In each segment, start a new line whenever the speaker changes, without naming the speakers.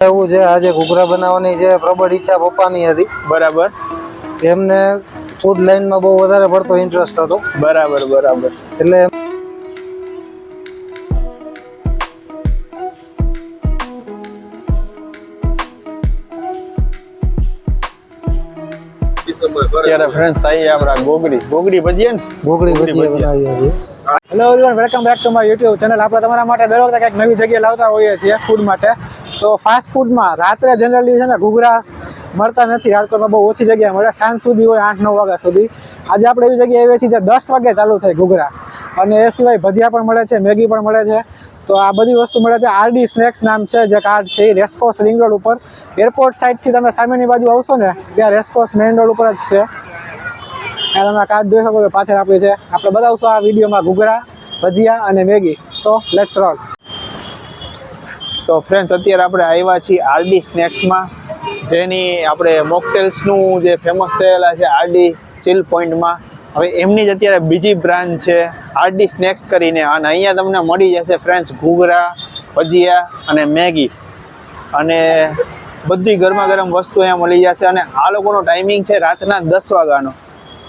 એવું છે આજે ઘૂઘરા બનાવવાની જે પ્રબળ ઈચ્છા પપ્પાની હતી.
બરાબર.
એમને ફૂડ લાઈનમાં બહુ વધારે પડતો ઇન્ટરેસ્ટ હતો.
બરાબર બરાબર.
એટલે
ત્યારે ફ્રેન્ડ્સ આવી આપણા ગોગડી. ગોગડી ને?
ભજીયા
ભજીયા.
બનાવી હતી
hello everyone welcome back to my YouTube channel આપણે તમારા માટે દર વખતે કંઈક નવી જગ્યાએ લાવતા હોઈએ છીએ ફૂડ માટે. તો ફાસ્ટ ફૂડમાં રાત્રે જનરલી છે ને ઘૂઘરા મળતા નથી. રાજકોટમાં બહુ ઓછી જગ્યાએ મળે સાંજ સુધી હોય આઠ, નવ વાગ્યા સુધી. આજે આપણે એવી જગ્યાએ એવી છીએ જે દસ વાગે ચાલુ થાય ઘૂઘરા. અને એ સિવાય ભજીયા પણ મળે છે, મેગી પણ મળે છે. તો આ બધી વસ્તુ મળે છે. આરડી સ્નેક્સ નામ છે, જે કાર્ડ છે, એ રેસકોસ રિંગ રોડ ઉપર. એરપોર્ટ સાઈડથી તમે સામેની બાજુ આવશો ને, ત્યાં રેસકોસ મેઇન રોડ ઉપર જ છે. ત્યાં તમે કાર્ડ જોઈ શકો પાછળ આપ્યું છે. આપણે બતાવશું આ વિડીયોમાં ઘૂઘરા, ભજીયા અને મેગી. સો લેટ્સ રોલ
તો ફ્રેન્ડ્સ અત્યારે આપણે આવ્યા છીએ આરડી સ્નેક્સમાં જેની આપણે મોકટેલ્સનું જે ફેમસ થયેલા છે આરડી ચિલ પોઈન્ટમાં હવે એમની જ અત્યારે બીજી બ્રાન્ચ છે આરડી સ્નેક્સ કરીને. અને અહીંયા તમને મળી જશે ફ્રેન્ડ્સ ઘૂઘરા, ભજીયા અને મેગી. અને બધી ગરમા ગરમ વસ્તુ અહીંયા મળી જશે. અને આ લોકોનો ટાઈમિંગ છે રાતના દસ વાગ્યાનો.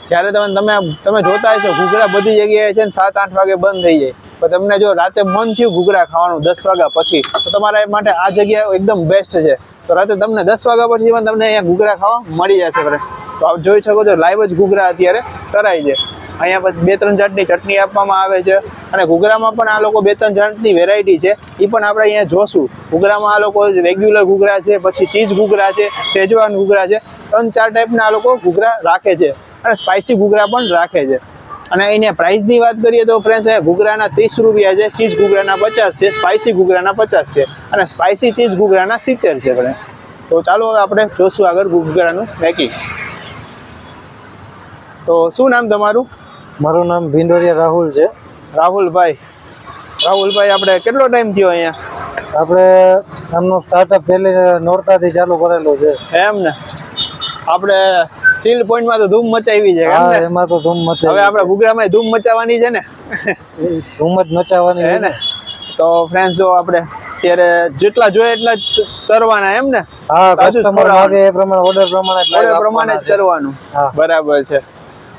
જ્યારે તમે તમે તમે જોતા હશો, ઘૂઘરા બધી જગ્યાએ છે ને સાત, આઠ વાગે બંધ થઈ જાય. પણ તમને જો રાતે મન થયું ઘૂઘરા ખાવાનું દસ વાગ્યા પછી, તો તમારા માટે આ જગ્યા એકદમ બેસ્ટ છે. તો રાતે તમને દસ વાગ્યા પછી પણ તમને અહીંયા ઘૂઘરા ખાવા મળી જશે ફ્રેન્ડ્સ તો આપ જોઈ શકો છો લાઈવ જ ઘૂઘરા અત્યારે કરાય છે. અહીંયા પછી બે ત્રણ જાતની ચટણી આપવામાં આવે છે અને ઘૂઘરામાં પણ આ લોકો બે ત્રણ જાતની વેરાયટી છે. એ પણ આપણે અહીંયા જોશું. ઘૂઘરામાં આ લોકો રેગ્યુલર ઘૂઘરા છે, પછી ચીઝ ઘૂઘરા છે સેજવાન ઘૂઘરા છે. ત્રણ ચાર ટાઈપના આ લોકો ઘૂઘરા રાખે છે અને સ્પાઇસી ઘૂઘરા પણ રાખે છે. અને એને પ્રાઇસની વાત કરીએ તો ફ્રેન્ડ્સ અહીંયા ઘૂઘરાના ત્રીસ રૂપિયા છે ચીઝ ઘૂઘરાના પચાસ છે સ્પાઇસી ઘૂઘરાના પચાસ છે અને સ્પાઇસી ચીઝ ઘૂઘરાના સિત્તેર છે ફ્રેન્ડ્સ તો ચાલો હવે આપણે જોશું આગળ ઘૂઘરાનું પેકિંગ તો શું નામ તમારું?
મારું નામ ભિંડોરિયા રાહુલ છે.
રાહુલભાઈ. રાહુલભાઈ આપણે કેટલો ટાઈમ થયો અહીંયા?
આપણે આમનું સ્ટાર્ટઅપ પહેલે નોરતાથી ચાલુ કરેલું છે.
એમ ને. આપણે ચીલ પોઈન્ટમાં તો ધૂમ મચાવી છે એમ
તો ધૂમ
હવે
આપડે
આપણે ઘૂઘરામાં ધૂમ મચાવવાની છે ને?
ધૂમ જ મચાવવાની છે
ને? તો ફ્રેન્ડ્સ જો આપણે ત્યારે જેટલા જોઈએ એટલા જ કરવાના એમ ને?
હા કસ્ટમર માગે એ પ્રમાણે ઓર્ડર પ્રમાણે
ઓર્ડર પ્રમાણે જ કરવાનું. બરાબર છે.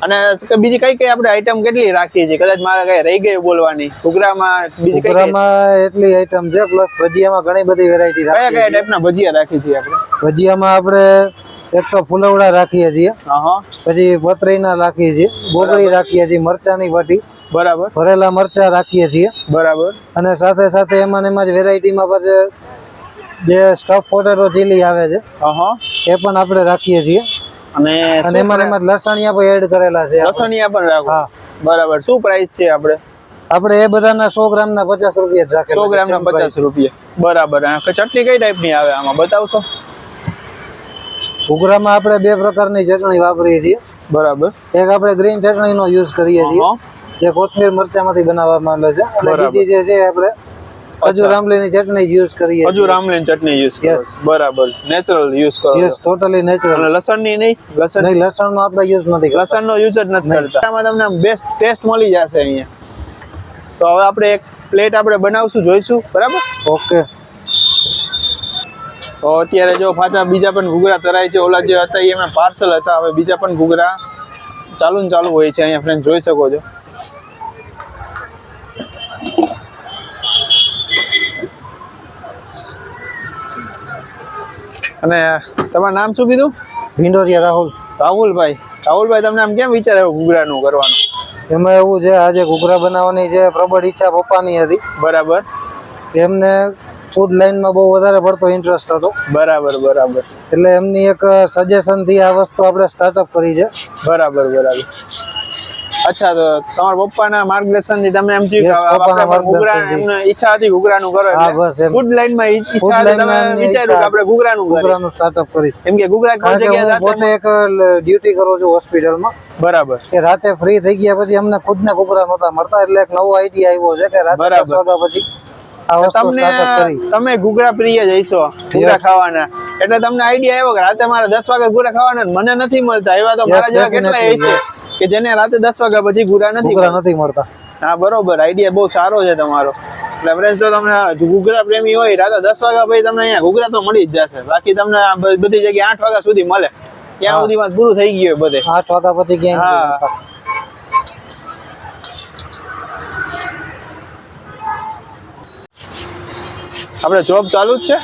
અને બીજી કઈ કઈ આપણે આઈટમ કેટલી રાખીએ છીએ? કદાચ મારે કઈ રહી ગઈ બોલવાની. ઘૂઘરામાં બીજી કઈ
ઘૂઘરામાં એટલી આઈટમ છે પ્લસ ભજીયામાં ઘણી બધી વેરાયટી
કયા
રાખીએ
કયા
છીએ.
ટાઈપના ભજીયા રાખી છે આપણે?
ભજીયામાં આપણે એક તો ફુલવડા રાખીએ છીએ. પછી પતરીના રાખીએ છીએ. બોગડી રાખીએ છીએ મરચાની વાટી.
બરાબર.
ભરેલા મરચા રાખીએ છીએ.
બરાબર.
અને સાથે સાથે એમાં એમાં જ વેરાયટીમાં પછી જે સ્ટફ પોટેટો ચીલી આવે છે એ પણ આપણે રાખીએ છીએ.
અને
અને એમાં એમાં લસણિયા પણ એડ કરેલા છે.
લસણિયા પણ રાખો.
હા.
બરાબર. શું પ્રાઇસ છે આપણે?
આપણે એ બધાના સો ગ્રામના પચાસ રૂપિયા જ
સો
ગ્રામ
ગ્રામના પચાસ રૂપિયા. બરાબર. ચટણી કઈ ટાઈપની આવે? આમાં બતાવશો?
ઘૂઘરામાં આપણે બે પ્રકારની ચટણી વાપરીએ છીએ.
બરાબર.
એક આપણે ગ્રીન ચટણીનો યુઝ કરીએ છીએ. જે કોથમીર મરચામાંથી બનાવવામાં આવે છે. અને બીજી જે છે આપણે હજુ રામલીની ચટણી યુઝ કરીએ
હજુ રામલીની ચટણી યુઝ
કરીએ
બરાબર. નેચરલ યુઝ કરો.
યસ ટોટલી નેચરલ
અને લસણની નહીં? લસણ
નહીં લસણનો આપણે યુઝ નથી
લસણનો યુઝ જ નથી કરતા. આમાં તમને બેસ્ટ ટેસ્ટ મળી જશે અહીંયા. તો હવે આપણે એક પ્લેટ આપણે બનાવશું જોઈશું. બરાબર?
ઓકે
તો અત્યારે જો પાછા બીજા પણ ઘૂઘરા તરાય છે. ઓલા જે હતા એ એમાં પાર્સલ હતા. હવે બીજા પણ ઘૂઘરા ચાલુ ને ચાલુ હોય છે. અહીંયા ફ્રેન્ડ જોઈ શકો છો. અને તમારું નામ શું કીધું?
ભીંડોરિયા રાહુલ.
રાહુલભાઈ. રાહુલભાઈ તમને આમ કેમ વિચાર આવ્યો ઘૂઘરાનું કરવાનું?
એમાં એવું છે આજે ઘૂઘરા બનાવવાની જે પ્રબળ ઈચ્છા પપ્પાની હતી.
બરાબર.
એમને ફૂડ લાઈનમાં બહુ વધારે પડતો ઇન્ટરેસ્ટ હતો.
બરાબર બરાબર.
એટલે એમની એક સજેશનથી આ વસ્તુ આપણે સ્ટાર્ટઅપ કરી છે.
બરાબર બરાબર. અચ્છા તો તમારા પપ્પાના માર્ગદર્શનથી તમે એમ થયું કે આપણે ઘૂઘરા ઈચ્છા હતી ઘૂઘરાનું કરો
હા, બસ.
ફૂડ લાઈનમાં ઈચ્છા હતી તમે
માં
વિચાર્યું કે આપણે ઘૂઘરાનું
ઘૂઘરાનું સ્ટાર્ટઅપ કરી.
એમ કે ઘૂઘરા કોઈ જગ્યાએ
પોતે એક ડ્યુટી કરો છો હોસ્પિટલમાં
બરાબર.
કે રાતે ફ્રી થઈ ગયા પછી અમને ખુદને ઘૂઘરા નહોતા મળતા એટલે એક નવો આઈડિયા આવ્યો છે કે રાતે. દસ વાગ્યા પછી
તમને તમે ઘૂઘરા પ્રિય જઈશો ઘૂઘરા ખાવાના. એટલે તમને આઈડિયા આવ્યો કે રાતે મારે દસ વાગે ઘૂઘરા ખાવાના મને નથી મળતા. એવા તો મારા જેવા કેટલા હશે કે જેને રાતે દસ વાગ્યા પછી ઘૂઘરા નથી
નથી મળતા.
હા બરોબર. આઈડિયા બહુ સારો છે તમારો. એટલે ફ્રેન્ડ જો તમને ઘૂઘરા પ્રેમી હોય રાતે દસ વાગ્યા પછી તમને અહીંયા ઘૂઘરા તો મળી જ જશે. બાકી તમને બધી જગ્યાએ આઠ વાગ્યા સુધી મળે. ત્યાં. સુધીમાં પૂરું થઈ ગયું બધે.
આઠ વાગ્યા પછી ક્યાંય
હા.
નથી મળતા.
આપણે જોબ ચાલુ જ છે?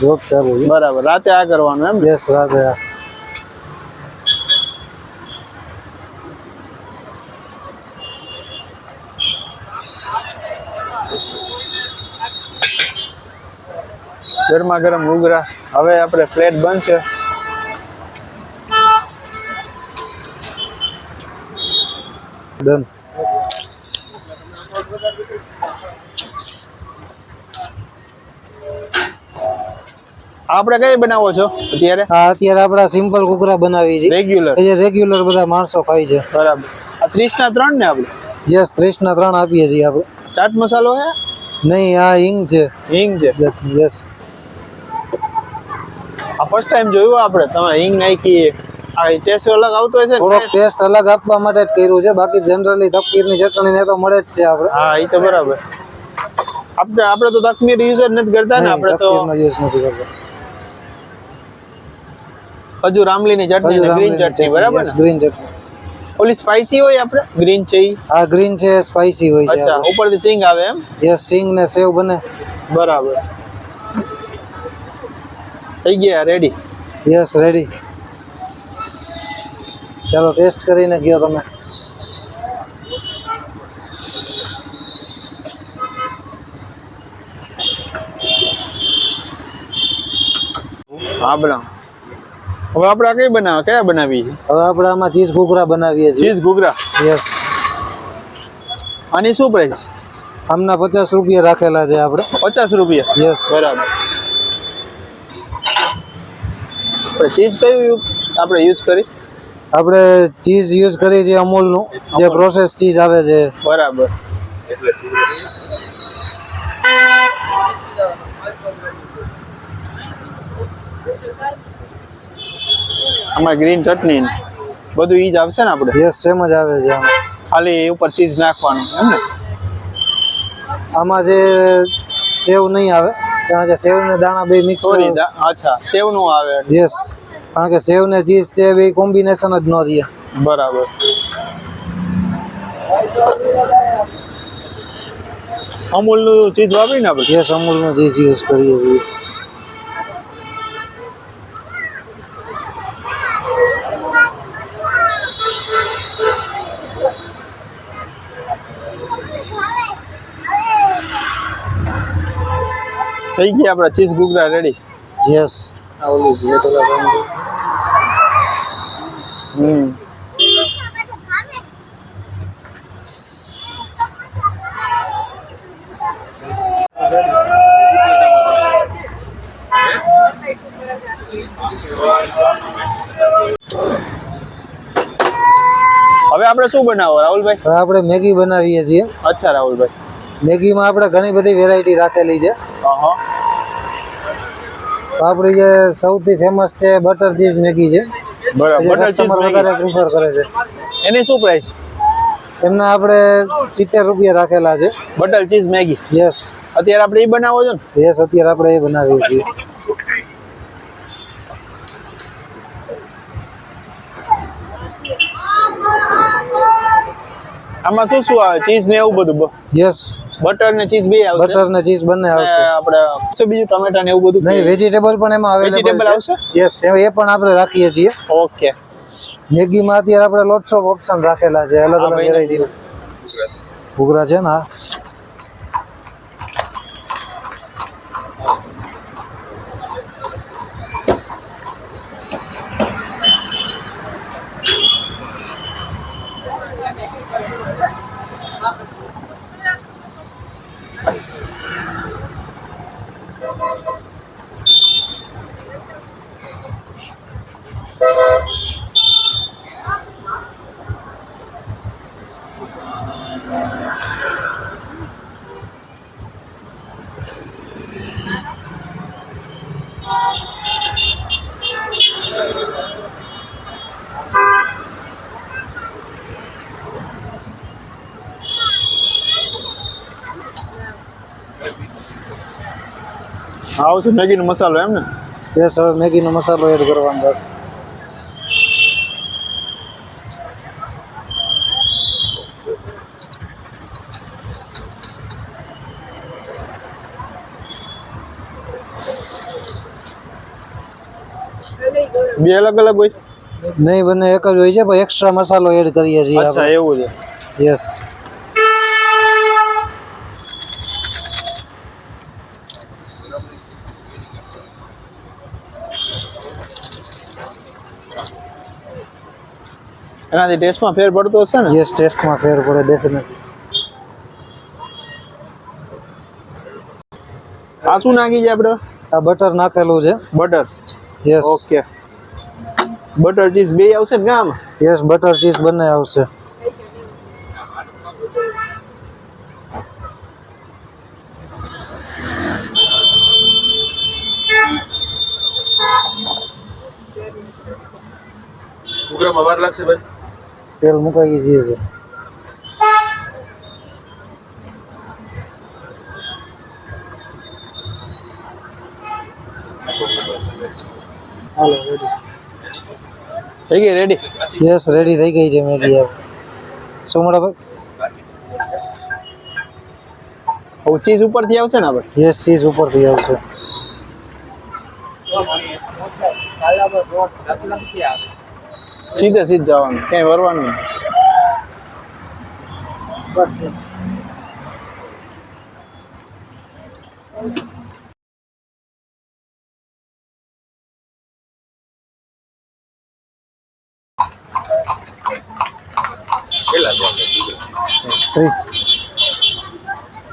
જોબ ચાલુ
બરાબર. રાતે આ કરવાનું એમ
યસ રાતે આ.
ગરમા ગરમ ઉગરા હવે આપણે પ્લેટ બનશે.
ડન
આપણે કઈ બનાવો છો અત્યારે?
આ અત્યારે આપણે સિમ્પલ કુકરા બનાવી છે
રેગ્યુલર
જે રેગ્યુલર બધા માણસો ખાય છે.
બરાબર. આ ત્રીસ ના ત્રણ ને આપણે?
યસ ત્રીસ ના ત્રણ આપીએ છીએ આપણે.
ચાટ મસાલો હે?
નહીં આ હિંગ છે.
હિંગ છે.
યસ
આ ફર્સ્ટ ટાઈમ જોયું આપણે? તમે હિંગ નાખી આ ટેસ્ટ અલગ આવતો હોય છે
થોડોક ટેસ્ટ અલગ આપવા માટે જ કર્યું છે. બાકી જનરલી તપકીરની ચટણી ને તો મળે જ છે આપણે.
હા એ તો બરાબર. આપણે આપણે તો તકમીર યુઝ જ નથી કરતા ને આપણે તો
યુઝ નથી કરતા.
હજુ રામલીની ચટણી ને ગ્રીન ચટણી બરાબર ને?
ગ્રીન ચટણી.
ઓલી સ્પાઈસી હોય આપણે? ગ્રીન છે ઈ?
આ ગ્રીન છે સ્પાઈસી હોય છે
અચ્છા ઉપરથી સિંગ આવે એમ?
યસ સિંગ ને સેવ બને.
બરાબર. થઈ ગયા રેડી
યસ રેડી ચાલો ટેસ્ટ કરીને ગયો તમે.
હા બનાવ હવે આપણે આ કઈ બનાવ કયા બનાવી છે
હવે આપણે આમાં ચીઝ ઘૂઘરા બનાવીએ છીએ.
ચીઝ ઘૂઘરા?
યસ
આની શું પ્રાઇસ
આમના પચાસ રૂપિયા રાખેલા છે આપણે.
પચાસ રૂપિયા?
યસ
બરાબર. ચીઝ કયું આપણે યુઝ કરી?
આપણે ચીઝ યુઝ કરી છીએ અમૂલનું. જે પ્રોસેસ ચીઝ આવે છે.
બરાબર. આમાં ગ્રીન ચટણી બધું ઈ જ આવશે ને આપણે?
યસ સેમ જ આવે છે
ખાલી ઉપર ચીઝ નાખવાનું એમ ને?
આમાં જે સેવ નહીં આવે કારણ કે સેવ ને દાણા બે મિક્સ
સોરી અચ્છા સેવનું આવે
યસ કારણ કે સેવ ને ચીઝ છે બે કોમ્બિનેશન જ ન રહે
બરાબર. અમૂલનું ચીઝ વાપરીને આપણે?
યસ અમૂલનું ચીઝ યુઝ કરીએ છીએ.
થઈ ગયા આપણા ચીઝ ઘૂઘરા રેડી
યસ
હમ. હવે આપણે શું બનાવો રાહુલભાઈ?
હવે આપણે મેગી બનાવીએ છીએ.
અચ્છા રાહુલભાઈ.
મેગીમાં આપણે ઘણી બધી વેરાયટી રાખેલી છે. આપણી જે સૌથી ફેમસ છે બટર ચીઝ મેગી છે.
બટર ચીઝ
વધારે પ્રિફર કરે છે.
એની શું પ્રાઇસ
એમના આપણે સિત્તેર રૂપિયા રાખેલા છે.
Butter cheese Maggi.
યસ
અત્યારે આપણે એ બનાવો છો ને?
યસ અત્યારે આપણે એ બનાવીએ છીએ.
આમાં શું શું આવે? ચીઝ ને એવું બધું
યસ
બટર ને ચીઝ બે આવશે.
બટર ને ચીઝ બંને આવશે.
આપણે શું બીજું ટમેટા ને એવું બધું
નહીં વેજીટેબલ પણ એમાં
વેજીટેબલ આવશે?
યસ એ પણ આપણે રાખીએ છીએ.
ઓકે.
મેગીમાં અત્યારે આપણે લોટ્સ ઓફ ઓપ્શન રાખેલા છે. અલગ અલગ વેરાયટી ઘૂઘરા છે ને
આવશે મેગીનો મસાલો એમ ને?
યસ હવે મેગીનો મસાલો એડ કરવાનો છે.
બે અલગ અલગ હોય?
નહીં બંને એક જ હોય છે પણ એક્સ્ટ્રા મસાલો એડ કરીએ છીએ
અચ્છા
આપણે.
એવું છે.
યસ
એનાથી ટેસ્ટમાં ફેર પડતો હશે ને?
યસ ટેસ્ટમાં ફેર પડે ડેફિનેટલી
આ શું નાખી છે આપણે?
આ બટર નાખેલું છે.
Butter
yes
okay butter cheese બે આવશે ને ગામ?
યસ બટર ચીઝ બંને આવશે.
ઉગ્રમાં વાર લાગશે ભાઈ.
તેલ મુકાઈ ગયું છે હાલો ready.
થઈ ગઈ રેડી
યસ રેડી થઈ ગઈ છે મેગી હવે સોમડાભાઈ
હવે ચીઝ ઉપરથી આવશે ને આપણે
યસ ચીઝ ઉપરથી આવશે
સીધે સીધ જવાનું ક્યાંય વરવાનું નહીં.
કેટલા છે
ત્રીસ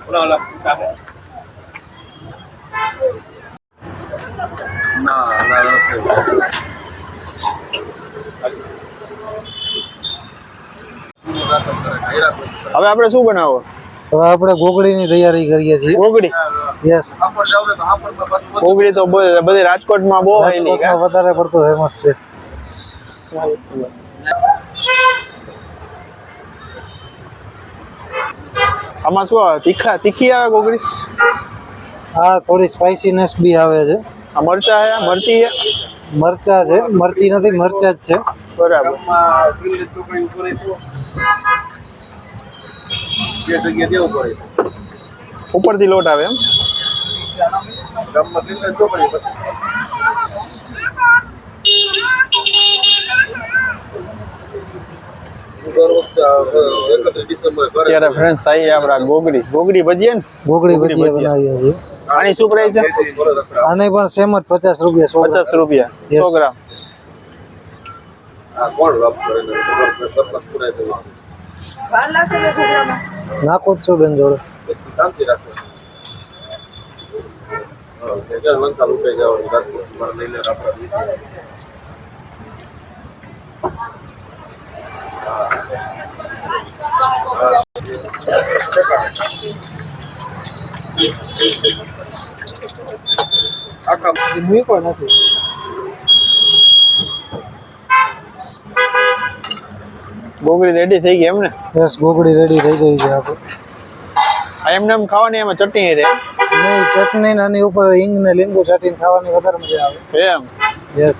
ઓલા ઓલા કાપે ના ના નથી
હવે આપણે શું બનાવો?
હવે આપણે ગોગડીની તૈયારી કરીએ છીએ.
ગોગડી?
યસ
ગોગડી તો બધી રાજકોટમાં બહુ
વધારે પડતું ફેમસ છે.
આમાં શું આવે? તીખા તીખી આવે ગોગડી?
હા થોડી સ્પાઇસીનેસ બી આવે છે.
આ મરચા હે મરચી હે
મરચા છે. મરચી નથી મરચા જ છે.
બરાબર. ઉપરથી લોટ આવે એમ? ત્યારે ફ્રેન્ડ થાય આપણા ગોગડી. ગોગડી ભજીએ ને?
ગોગડી
ગોગડી
ભજીયા. બનાવીએ છીએ.
આની શું પ્રાઇસ છે?
આને પણ સેમ જ પચાસ રૂપિયા
પચાસ રૂપિયા. સો ગ્રામ.
આ કોણ લાભ કરે ને સરપંચ પુરાય તો
વાર લાગશે ને છોકરામાં
નાખો જ છો બેન જોડે.
શાંતિ રાખો. ઉઠાઈ જવાનું રાખો. મારે લઈ લે આપણા આખા
મૂકો નથી?
ગોગડી રેડી થઈ ગઈ એમ ને
યસ ગોગડી રેડી થઈ ગઈ છે આપણે
આ એમને એમ ખાવાની એમાં ચટણી રહે
નહીં ચટણી ને આની ઉપર હિંગ ને લીંબુ ચાટીને ખાવાની વધારે મજા આવે.
એમ?
યસ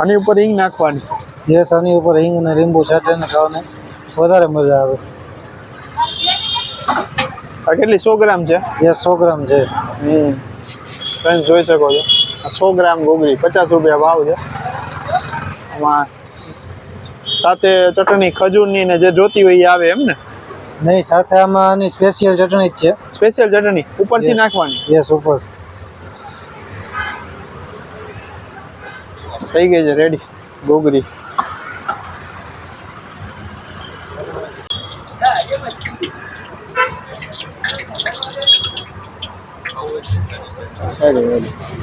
આની ઉપર હિંગ નાખવાની.
યસ આની ઉપર હિંગ અને લીંબુ ચાટીને ખાવાની વધારે મજા આવે.
આ કેટલી? સો ગ્રામ છે?
યસ સો ગ્રામ છે.
હમ. ફ્રેન્ડ જોઈ શકો છો. આ સો ગ્રામ ગોગડી પચાસ રૂપિયા ભાવ છે. આમાં સાથે ચટણી ખજૂરની ને જે જોતી હોય એ આવે એમ ને?
નહીં સાથે આમાં આની સ્પેશિયલ ચટણી જ છે.
સ્પેશિયલ ચટણી? ઉપરથી નાખવાની?
યસ ઉપર.
થઈ ગઈ છે રેડી ગોગરી